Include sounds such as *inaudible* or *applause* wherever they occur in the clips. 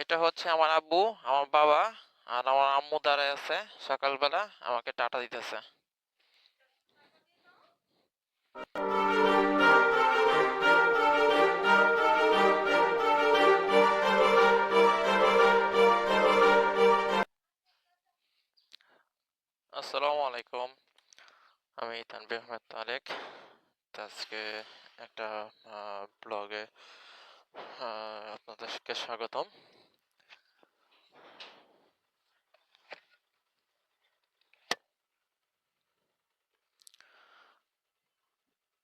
এটা হচ্ছে আমার আব্বু, আমার বাবা আর আমার আম্মু দাঁড়ায় আছে সকালবেলা আমাকে টাটা দিতেছে। আসসালামু আলাইকুম। আমি তানভীর আহমেদ তারেক। আজকে একটা ব্লগে আপনাদেরকে স্বাগতম।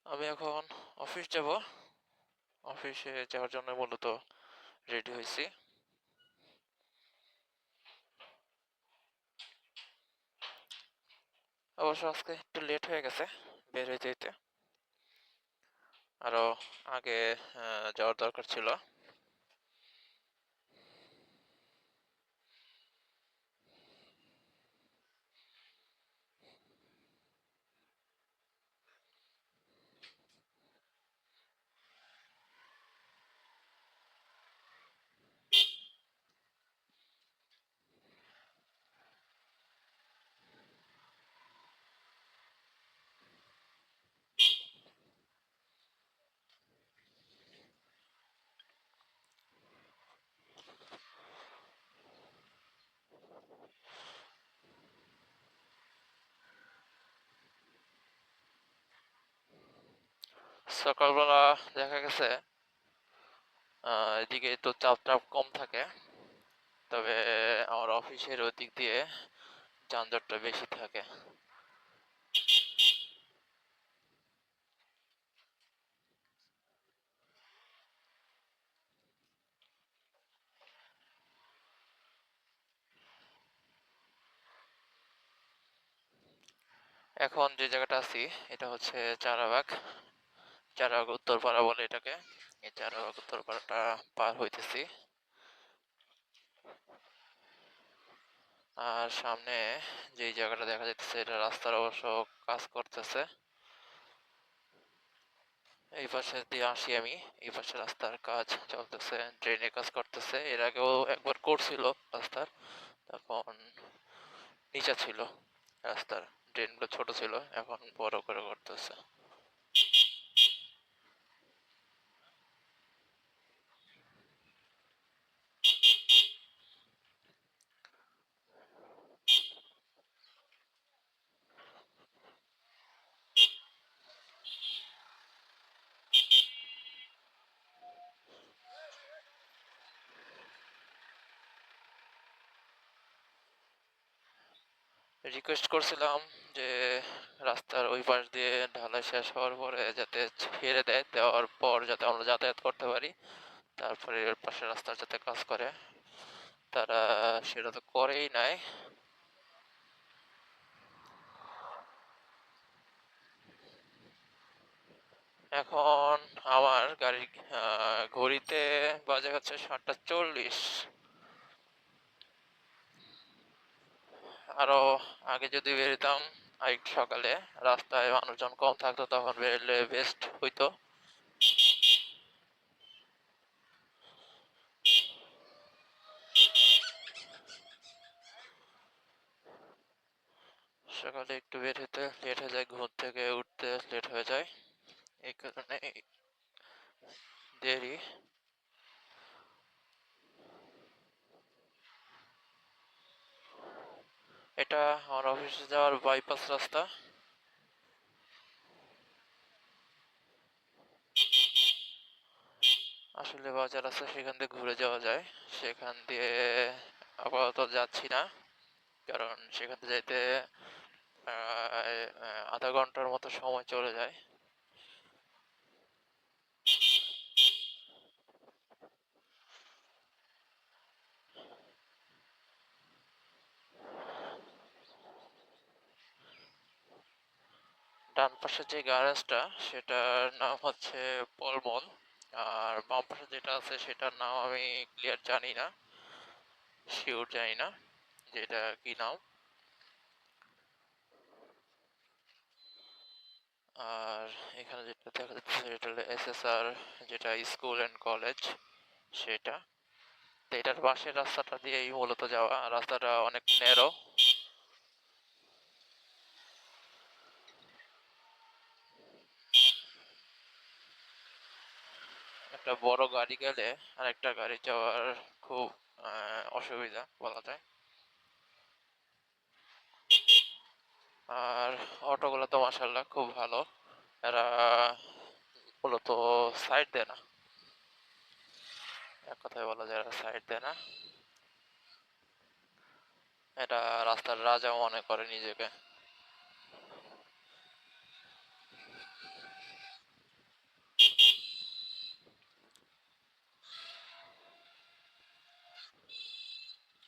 আমি এখন অফিস যাব। অফিসে যাওয়ার জন্য মূলত রেডি হয়েছি। অবশ্য আজকে একটু লেট হয়ে গেছে বের হয়ে যেতে। আরও আগে যাওয়ার দরকার ছিল। সকালবেলা দেখা গেছে এদিকে তো চাপ টাপ কম থাকে, তবে আমার অফিসের ওদিক দিয়ে যানজটটা বেশি থাকে। এখন যে জায়গাটা আছি, এটা হচ্ছে চারাবাগ। চারাবাগ উত্তরপাড়া বলে এটাকে। এই চারাবাগ উত্তরপাড়াটা পার হইতেছি। আর সামনে যে জায়গাটা দেখা যাচ্ছে এটা রাস্তার অবশ্য কাজ করতেছে। এই পাশে দিয়ে আসি আমি। এই পাশে রাস্তার কাজ চলতেছে ড্রেনের কাজ করতেছে। এর আগেও একবার করছিল রাস্তার, তখন নিচা ছিল রাস্তার। ড্রেনগুলো ছোট ছিল, এখন বড় করে করতেছে। রিকোয়েস্ট করছিলাম যে রাস্তার ওই পাশ দিয়ে ঢালাই শেষ হওয়ার পরে যাতে ছেড়ে দেয় দেওয়ার পর যাতে আমরা যাতায়াত করতে পারি। তারপরে এর পাশে রাস্তার যাতে কাজ করে। তারা সেটা তো করেই নাই। এখন আমার গাড়ি আহ, ঘড়িতে বাজে হচ্ছে সাতটা চল্লিশ। আরও আগে যদি বেরোতাম আরেকটু সকালে রাস্তায় মানুষজন কম থাকতো, তখন বেরোলে বেস্ট হইতো। সকালে একটু বের হতে লেট হয়ে যায়, ঘুম থেকে উঠতে লেট হয়ে যায়। এই কারণে দেরি। এটা আমার অফিসে যাওয়ার বাইপাস রাস্তা। আসলে বাজার আছে, সেখান দিয়ে ঘুরে যাওয়া যায়। সেখান দিয়ে আপাতত যাচ্ছি না, কারণ সেখান দিয়ে যাইতে আধা ঘণ্টার মতো সময় চলে যায়। ডান পাশে যে গ্যারেজটা সেটার নাম হচ্ছে পলমল আর বাম পাশে যেটা আছে, সেটার নাম আমি ক্লিয়ার জানি না। শিওর জানি না যেটা কি নাম। আর এখানে যেটা দেখা যাচ্ছে, সেটা হলো এসএসআর যেটা স্কুল অ্যান্ড কলেজ সেটা। তো এটার পাশের রাস্তাটা দিয়েই মূলত যাওয়া। রাস্তাটা অনেক ন্যারো একটা বড় গাড়ি গেলে আরেকটা গাড়ি যাওয়ার খুব অসুবিধা বলা যায়। আর অটোগুলো তো মাসাল্লাহ খুব ভালো। এরা মূলত সাইড দেয় না। এক কথায় বলা যায় এরা সাইড দেয় না। এটা রাস্তার রাজা মনে করে নিজেকে।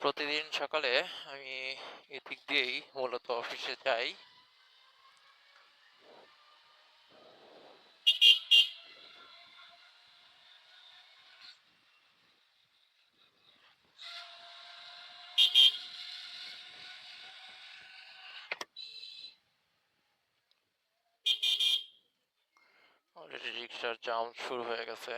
প্রতিদিন সকালে আমি এদিক দিয়েই মূলত অফিসে যাই। রিক্সার জাম শুরু হয়ে গেছে।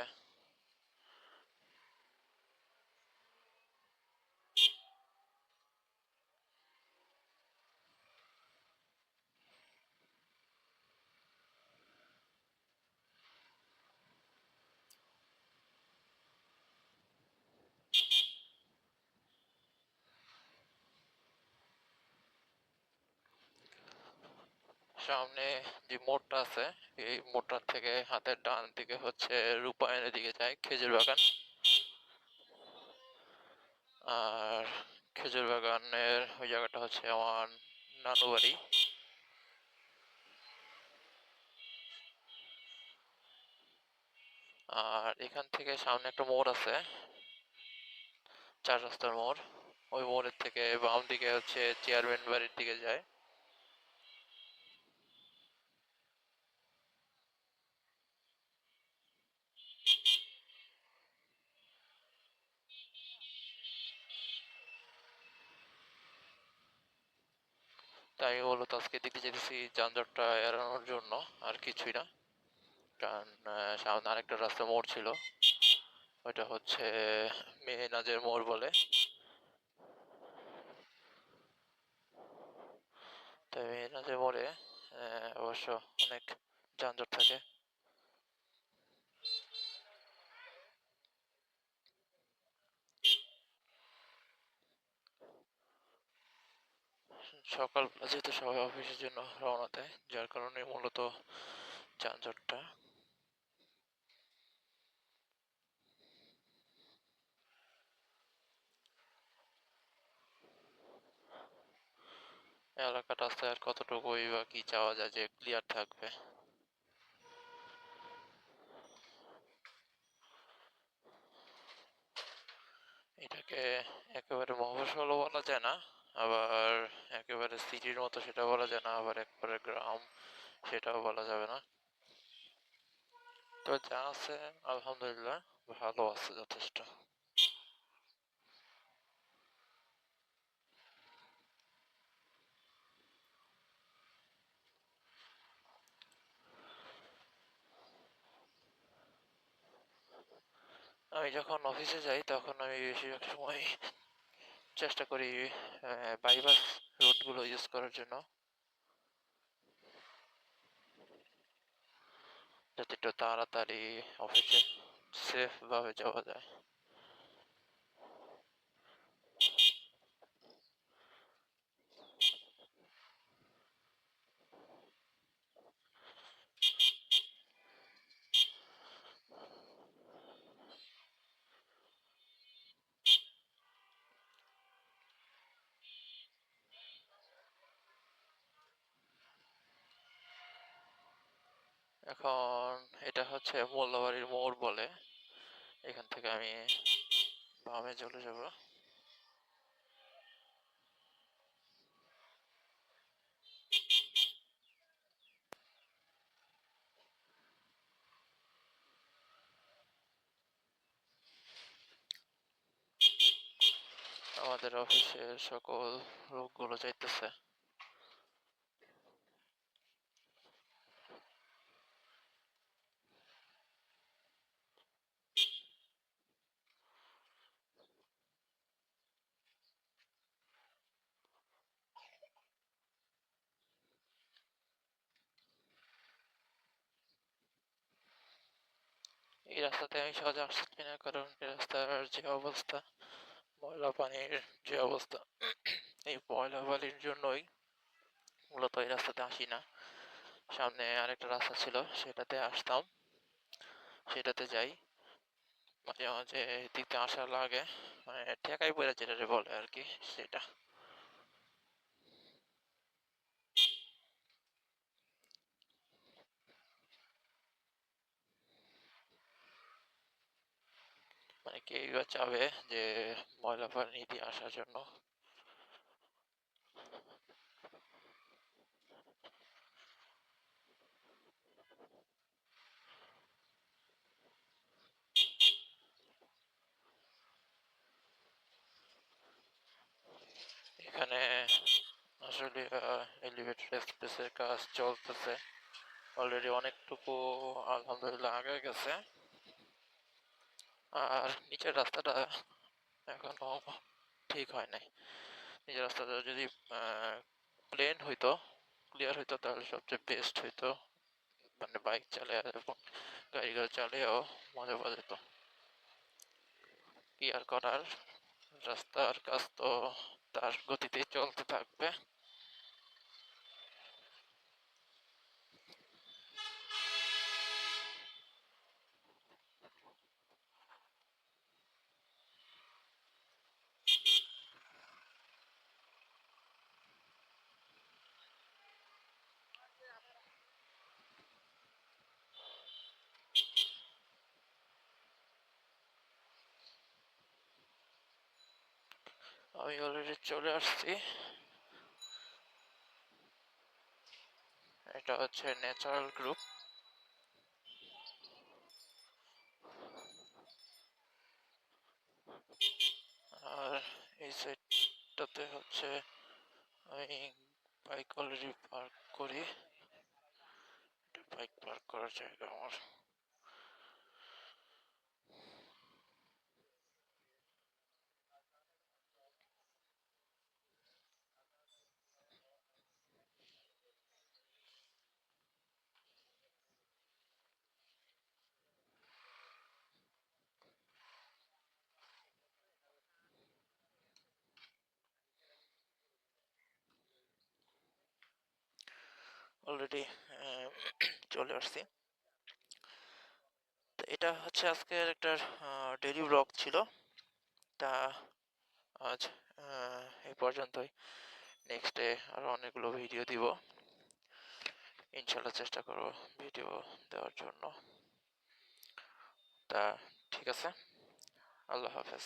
সামনে যে মোড়টা আছে, এই মোড়টার থেকে হাতের ডান দিকে হচ্ছে রূপায়ণের দিকে যায় খেজুর বাগান। আর খেজুর বাগানের ওই জায়গাটা হচ্ছে আমার নানু বাড়ি। আর এখান থেকে সামনে একটা মোড় আছে, চার রাস্তার মোড়। ওই মোড়ের থেকে বাম দিকে হচ্ছে চেয়ারম্যান বাড়ির দিকে যায়। তাই মূলত আজকে দিকে যেতেছি যানজটটা এড়ানোর জন্য আর কিছুই না। কারণ সামনে আরেকটা রাস্তা মোড় ছিল। ওইটা হচ্ছে মেহনাজের মোড় বলে। তাই মেহনাজের মোড়ে অবশ্য অনেক যানজট থাকে। সকালবেলা যেহেতু সবাই অফিসের জন্য রওনা দেয়, যার কারণে মূলত যানজটটা। এলাকাটা আছে আর কতটুকুই বা কি চাওয়া যায় যে ক্লিয়ার থাকবে। এটাকে একেবারে মফস্বলও বলা যায় না। আবার একেবারে সিটির মতো সেটা বলা যায় না, আবার একবারে গ্রাম সেটাও বলা যাবে না। তো যা আছে, আলহামদুলিল্লাহ, ভালো আছে যথেষ্ট। আমি যখন অফিসে যাই, তখন আমি বেশিরভাগ সময় চেষ্টা করি বাইপাস রুটগুলো ইউজ করার জন্য। যাতে একটু তাড়াতাড়ি অফিসে সেফ ভাবে যাওয়া যায়। এখন এটা হচ্ছে মোল্লাবাড়ির মোড় বলে। এখান থেকে আমি বামে চলে যাব। আমাদের অফিসের সকল লোকগুলো যাইতেছে। এই রাস্তাতে আমি সহজে আসছি না, কারণ এই রাস্তার যে অবস্থা, ময়লা পানির যে অবস্থা, এই ময়লা পানির জন্যই মূলত এই রাস্তাতে আসি না। সামনে আরেকটা রাস্তা ছিল, সেটাতে আসতাম। সেটাতে যাই। মাঝে মাঝে দিকতে আসা লাগে মানে ঠেকাই পড়ে যেটা বলে আর কি, সেটা। বা চাবে যে ময়লা পানি দিয়ে আসার জন্য এখানে আসলে এলিভেটর এক্সপ্রেসের কাজ চলতেছে অলরেডি অনেকটুকু আলহামদুলিল্লাহ আগে গেছে আর নিচের রাস্তাটা এখনও ঠিক হয় নাই। নিচের রাস্তাটা যদি প্লেন হইতো ক্লিয়ার হইতো, তাহলে সবচেয়ে বেস্ট হইতো। মানে বাইক চালিয়ে এবং গাড়ি গাড়ি চালিয়েও মজা পাওয়া যেত। কি আর করার? রাস্তার কাজ তো তার গতিতে চলতে থাকবে। আমি অলরেডি চলে আসছি। এটা হচ্ছে ন্যাচারাল গ্রুপ আর এই সাইডটাতে হচ্ছে আমি বাইক অলরেডি পার্ক করি। বাইক পার্ক করার জায়গা আমার। অলরেডি *clears throat* চলে আসছি। তো এটা হচ্ছে আজকের একটা ডেলি ব্লগ ছিল। তা আজ এই পর্যন্তই। নেক্সটে আরও অনেকগুলো ভিডিও দিব। ইনশাল্লাহ চেষ্টা করব ভিডিও দেওয়ার জন্য। তা ঠিক আছে। আল্লাহ হাফেজ।